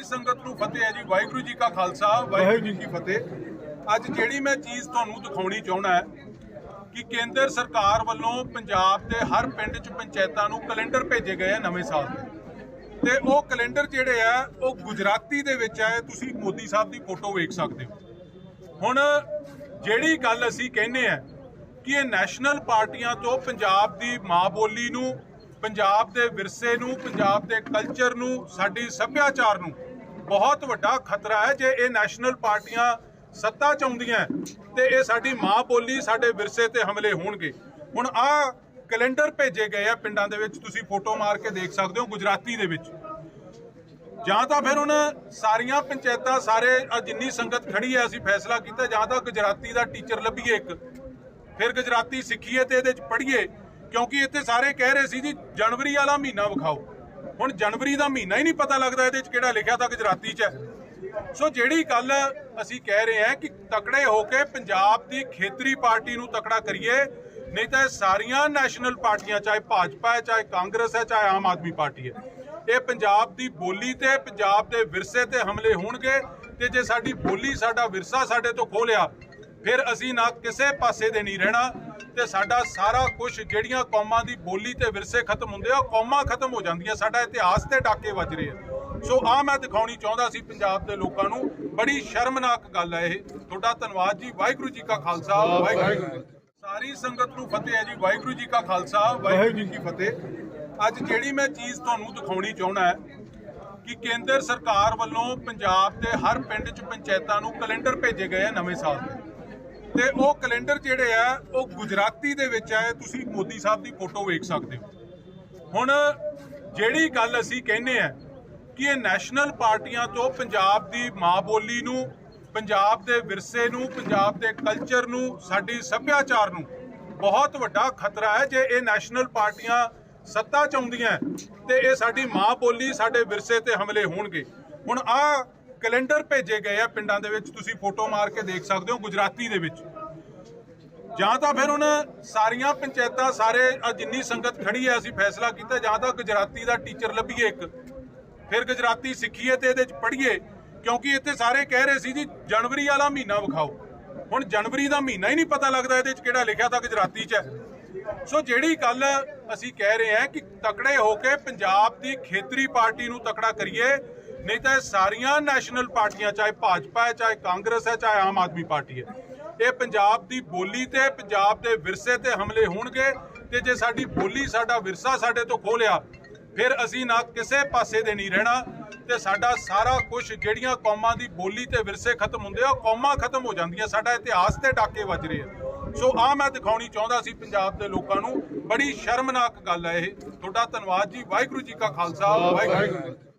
ਸਾਰੀ ਸੰਗਤ ਨੂੰ ਫਤਿਹ ਹੈ ਜੀ। ਵਾਹਿਗੁਰੂ ਜੀ ਕਾ ਖਾਲਸਾ, ਵਾਹਿਗੁਰੂ ਜੀ ਕੀ ਫਤਿਹ। ਅੱਜ ਜਿਹੜੀ ਮੈਂ ਚੀਜ਼ ਤੁਹਾਨੂੰ ਦਿਖਾਉਣੀ ਚਾਹਣਾ ਹੈ ਕਿ ਕੇਂਦਰ ਸਰਕਾਰ ਵੱਲੋਂ ਪੰਜਾਬ ਦੇ ਹਰ ਪਿੰਡ 'ਚ ਪੰਚਾਇਤਾਂ ਨੂੰ ਕੈਲੰਡਰ ਭੇਜੇ ਗਏ ਆ ਨਵੇਂ ਸਾਲ ਦੇ। ਤੇ ਉਹ ਕੈਲੰਡਰ ਜਿਹੜੇ ਆ, ਉਹ ਗੁਜਰਾਤੀ ਦੇ ਵਿੱਚ ਹੈ ਤੁਸੀਂ ਮੋਦੀ ਸਾਹਿਬ ਦੀ ਫੋਟੋ ਵੇਖ ਸਕਦੇ ਹੋ। ਹੁਣ ਜਿਹੜੀ ਗੱਲ ਅਸੀਂ ਕਹਿੰਦੇ ਆ ਕਿ ਇਹ ਨੈਸ਼ਨਲ ਪਾਰਟੀਆਂ ਤੋਂ ਪੰਜਾਬ ਦੀ ਮਾਂ ਬੋਲੀ ਨੂੰ, ਪੰਜਾਬ ਦੇ ਵਿਰਸੇ ਨੂੰ, ਪੰਜਾਬ ਦੇ ਕਲਚਰ ਨੂੰ, ਸਾਡੀ ਸੱਭਿਆਚਾਰ ਨੂੰ ਬਹੁਤ ਵੱਡਾ ਖਤਰਾ ਹੈ ਜੇ ਇਹ ਨੈਸ਼ਨਲ ਪਾਰਟੀਆਂ ਸੱਤਾ ਚ ਆਉਂਦੀਆਂ ਤੇ ਇਹ ਸਾਡੀ ਮਾਂ ਬੋਲੀ ਸਾਡੇ ਵਿਰਸੇ ਤੇ ਹਮਲੇ ਹੋਣਗੇ। ਹੁਣ ਆਹ ਕੈਲੰਡਰ ਭੇਜੇ ਗਏ ਆ ਪਿੰਡਾਂ ਦੇ ਵਿੱਚ, ਤੁਸੀਂ ਫੋਟੋ ਮਾਰ ਕੇ ਦੇਖ ਸਕਦੇ ਹੋ ਗੁਜਰਾਤੀ ਦੇ ਵਿੱਚ। ਜਾਂ ਤਾਂ ਫਿਰ ਹੁਣ ਸਾਰੀਆਂ ਪੰਚਾਇਤਾਂ ਸਾਰੇ ਜਿੰਨੀ ਸੰਗਤ ਖੜੀ ਹੈ, ਅਸੀਂ ਫੈਸਲਾ ਕੀਤਾ, ਜਾਂ ਤਾਂ ਗੁਜਰਾਤੀ ਦਾ ਟੀਚਰ ਲੱਭੀਏ ਇੱਕ, ਫਿਰ ਗੁਜਰਾਤੀ ਸਿੱਖੀਏ ਤੇ ਇਹਦੇ ਚ ਪੜ੍ਹੀਏ, ਕਿਉਂਕਿ ਇੱਥੇ ਸਾਰੇ ਕਹਿ ਰਹੇ ਸੀ ਜੀ, ਜਨਵਰੀ ਵਾਲਾ ਮਹੀਨਾ ਵਿਖਾਓ। ਹੁਣ ਜਨਵਰੀ ਦਾ ਮਹੀਨਾ ਹੀ ਨਹੀਂ ਪਤਾ ਲੱਗਦਾ ਇਹਦੇ ਚ ਕਿਹੜਾ ਲਿਖਿਆ ਤਾਂ ਗੁਜਰਾਤੀ ਚ ਹੈ। ਸੋ ਜਿਹੜੀ ਗੱਲ ਅਸੀਂ ਕਹਿ ਰਹੇ ਹਾਂ ਕਿ ਤਕੜੇ ਹੋ ਕੇ ਪੰਜਾਬ ਦੀ ਖੇਤਰੀ ਪਾਰਟੀ ਨੂੰ ਤਕੜਾ ਕਰੀਏ, ਨਹੀਂ ਤਾਂ ਇਹ ਸਾਰੀਆਂ ਨੈਸ਼ਨਲ ਪਾਰਟੀਆਂ, ਚਾਹੇ ਭਾਜਪਾ ਹੈ, ਚਾਹੇ ਕਾਂਗਰਸ ਹੈ, ਚਾਹੇ ਆਮ ਆਦਮੀ ਪਾਰਟੀ ਹੈ। ਇਹ ਪੰਜਾਬ ਦੀ ਬੋਲੀ ਤੇ, ਪੰਜਾਬ ਦੇ ਵਿਰਸੇ ਤੇ ਹਮਲੇ ਹੋਣਗੇ ਤੇ ਜੇ ਸਾਡੀ ਬੋਲੀ, ਸਾਡਾ ਵਿਰਸਾ ਸਾਡੇ ਤੋਂ ਖੋਲਿਆ ਫਿਰ ਅਸੀਂ ਨਾ ਕਿਸੇ ਪਾਸੇ ਦੇ ਨਹੀਂ ਰਹਿਣਾ। ਤੇ ਸਾਡਾ ਸਾਰਾ ਕੁਝ ਜਿਹੜੀਆਂ ਕੌਮਾਂ ਦੀ ਬੋਲੀ ਤੇ ਵਿਰਸੇ ਖਤਮ ਹੁੰਦੇ ਆ ਕੌਮਾਂ ਖਤਮ ਹੋ ਜਾਂਦੀਆਂ। ਸਾਡਾ ਇਤਿਹਾਸ ਤੇ ਡਾਕੇ ਵੱਜ ਰਹੇ ਆ। ਸੋ ਆ ਮੈਂ ਦਿਖਾਉਣੀ ਚਾਹੁੰਦਾ ਸੀ ਪੰਜਾਬ ਦੇ ਲੋਕਾਂ ਨੂੰ। ਬੜੀ ਸ਼ਰਮਨਾਕ ਗੱਲ ਹੈ ਇਹ। ਤੁਹਾਡਾ ਧੰਨਵਾਦ ਜੀ। ਵਾਹਿਗੁਰੂ ਜੀ ਕਾ ਖਾਲਸਾ ਵਾਹਿਗੁਰੂ। ਸਾਰੀ ਸੰਗਤ ਨੂੰ ਫਤਿਹ ਹੈ ਜੀ। ਵਾਹਿਗੁਰੂ ਜੀ ਕਾ ਖਾਲਸਾ ਵਾਹਿਗੁਰੂ ਜੀ ਕੀ ਫਤਿਹ। ਅੱਜ ਜਿਹੜੀ ਮੈਂ ਚੀਜ਼ ਤੁਹਾਨੂੰ ਦਿਖਾਉਣੀ ਚਾਹੁੰਦਾ ਹੈ ਕਿ ਕੇਂਦਰ ਸਰਕਾਰ ਵੱਲੋਂ ਪੰਜਾਬ ਦੇ ਹਰ ਪਿੰਡ 'ਚ ਪੰਚਾਇਤਾਂ ਨੂੰ ਕੈਲੰਡਰ ਭੇਜੇ ਗਏ ਆ ਨਵੇਂ ਸਾਲ ਦੇ। ਤੇ ਉਹ ਕੈਲੰਡਰ ਜਿਹੜੇ ਆ, ਉਹ ਗੁਜਰਾਤੀ ਦੇ ਵਿੱਚ ਹੈ ਤੁਸੀਂ ਮੋਦੀ ਸਾਹਿਬ ਦੀ ਫੋਟੋ ਵੇਖ ਸਕਦੇ ਹੋ। ਹੁਣ ਜਿਹੜੀ ਗੱਲ ਅਸੀਂ ਕਹਿੰਦੇ ਆ ਕਿ ਇਹ ਨੈਸ਼ਨਲ ਪਾਰਟੀਆਂ ਤੋਂ ਪੰਜਾਬ ਦੀ ਮਾਂ ਬੋਲੀ ਨੂੰ, ਪੰਜਾਬ ਦੇ ਵਿਰਸੇ ਨੂੰ, ਪੰਜਾਬ ਦੇ ਕਲਚਰ ਨੂੰ, ਸਾਡੀ ਸੱਭਿਆਚਾਰ ਨੂੰ ਬਹੁਤ ਵੱਡਾ ਖਤਰਾ ਹੈ ਜੇ ਇਹ ਨੈਸ਼ਨਲ ਪਾਰਟੀਆਂ ਸੱਤਾ ਚ ਆਉਂਦੀਆਂ ਤੇ ਇਹ ਸਾਡੀ ਮਾਂ ਬੋਲੀ ਸਾਡੇ ਵਿਰਸੇ ਤੇ ਹਮਲੇ ਹੋਣਗੇ। ਹੁਣ ਆਹ ਕੈਲੰਡਰ ਭੇਜੇ ਗਏ ਆ ਪਿੰਡਾਂ ਦੇ ਵਿੱਚ, ਤੁਸੀਂ ਫੋਟੋ ਮਾਰ ਕੇ ਦੇਖ ਸਕਦੇ ਹੋ ਗੁਜਰਾਤੀ ਦੇ ਵਿੱਚ। ਜਾਂ ਤਾਂ ਫਿਰ ਹੁਣ ਸਾਰੀਆਂ ਪੰਚਾਇਤਾਂ ਸਾਰੇ ਜਿੰਨੀ ਸੰਗਤ ਖੜੀ ਹੈ, ਅਸੀਂ ਫੈਸਲਾ ਕੀਤਾ, ਜਾਂ ਤਾਂ ਗੁਜਰਾਤੀ ਦਾ ਟੀਚਰ ਲੱਭੀਏ ਇੱਕ, ਫਿਰ ਗੁਜਰਾਤੀ ਸਿੱਖੀਏ ਤੇ ਇਹਦੇ ਚ ਪੜ੍ਹੀਏ, ਕਿਉਂਕਿ ਇੱਥੇ ਸਾਰੇ ਕਹਿ ਰਹੇ ਸੀ ਜੀ, ਜਨਵਰੀ ਵਾਲਾ ਮਹੀਨਾ ਵਿਖਾਓ। ਹੁਣ ਜਨਵਰੀ ਦਾ ਮਹੀਨਾ ਹੀ ਨਹੀਂ ਪਤਾ ਲੱਗਦਾ ਇਹਦੇ ਚ ਕਿਹੜਾ ਲਿਖਿਆ ਤਾਂ ਗੁਜਰਾਤੀ ਚ ਹੈ। ਸੋ ਜਿਹੜੀ ਗੱਲ ਅਸੀਂ ਕਹਿ ਰਹੇ ਹਾਂ ਕਿ ਤਕੜੇ ਹੋ ਕੇ ਪੰਜਾਬ ਦੀ ਖੇਤਰੀ ਪਾਰਟੀ ਨੂੰ ਤਕੜਾ ਕਰੀਏ ਨਹੀਂ ਤਾਂ ਇਹ ਸਾਰੀਆਂ ਨੈਸ਼ਨਲ ਪਾਰਟੀਆਂ ਚਾਹੇ ਭਾਜਪਾ ਹੈ ਚਾਹੇ ਕਾਂਗਰਸ ਹੈ ਚਾਹੇ ਆਮ ਆਦਮੀ ਪਾਰਟੀ ਹੈ। ਇਹ ਪੰਜਾਬ ਦੀ ਬੋਲੀ ਤੇ ਪੰਜਾਬ ਦੇ ਵਿਰਸੇ ਤੇ ਹਮਲੇ ਹੋਣਗੇ ਤੇ ਜੇ ਸਾਡੀ ਬੋਲੀ ਸਾਡਾ ਵਿਰਸਾ ਸਾਡੇ ਤੋਂ ਖੋਲਿਆ ਫਿਰ ਅਸੀਂ ਨਾ ਕਿਸੇ ਪਾਸੇ ਦੇ ਨਹੀਂ ਰਹਿਣਾ ਤੇ ਸਾਡਾ ਸਾਰਾ ਕੁਝ ਜਿਹੜੀਆਂ ਕੌਮਾਂ ਦੀ ਬੋਲੀ ਤੇ ਵਿਰਸੇ ਖਤਮ ਹੁੰਦੇ ਆ ਕੌਮਾਂ ਖਤਮ ਹੋ ਜਾਂਦੀਆਂ। ਸਾਡਾ ਇਤਿਹਾਸ ਤੇ ਡਾਕੇ ਵੱਜ ਰਹੇ ਆ। ਸੋ ਆ ਮੈਂ ਦਿਖਾਉਣੀ ਚਾਹੁੰਦਾ ਸੀ ਪੰਜਾਬ ਦੇ ਲੋਕਾਂ ਨੂੰ। ਬੜੀ ਸ਼ਰਮਨਾਕ ਗੱਲ ਹੈ ਇਹ। ਤੁਹਾਡਾ ਧੰਨਵਾਦ ਜੀ। ਵਾਹਿਗੁਰੂ ਜੀ ਕਾ ਖਾਲਸਾ। ਵਾਹਿਗੁਰੂ।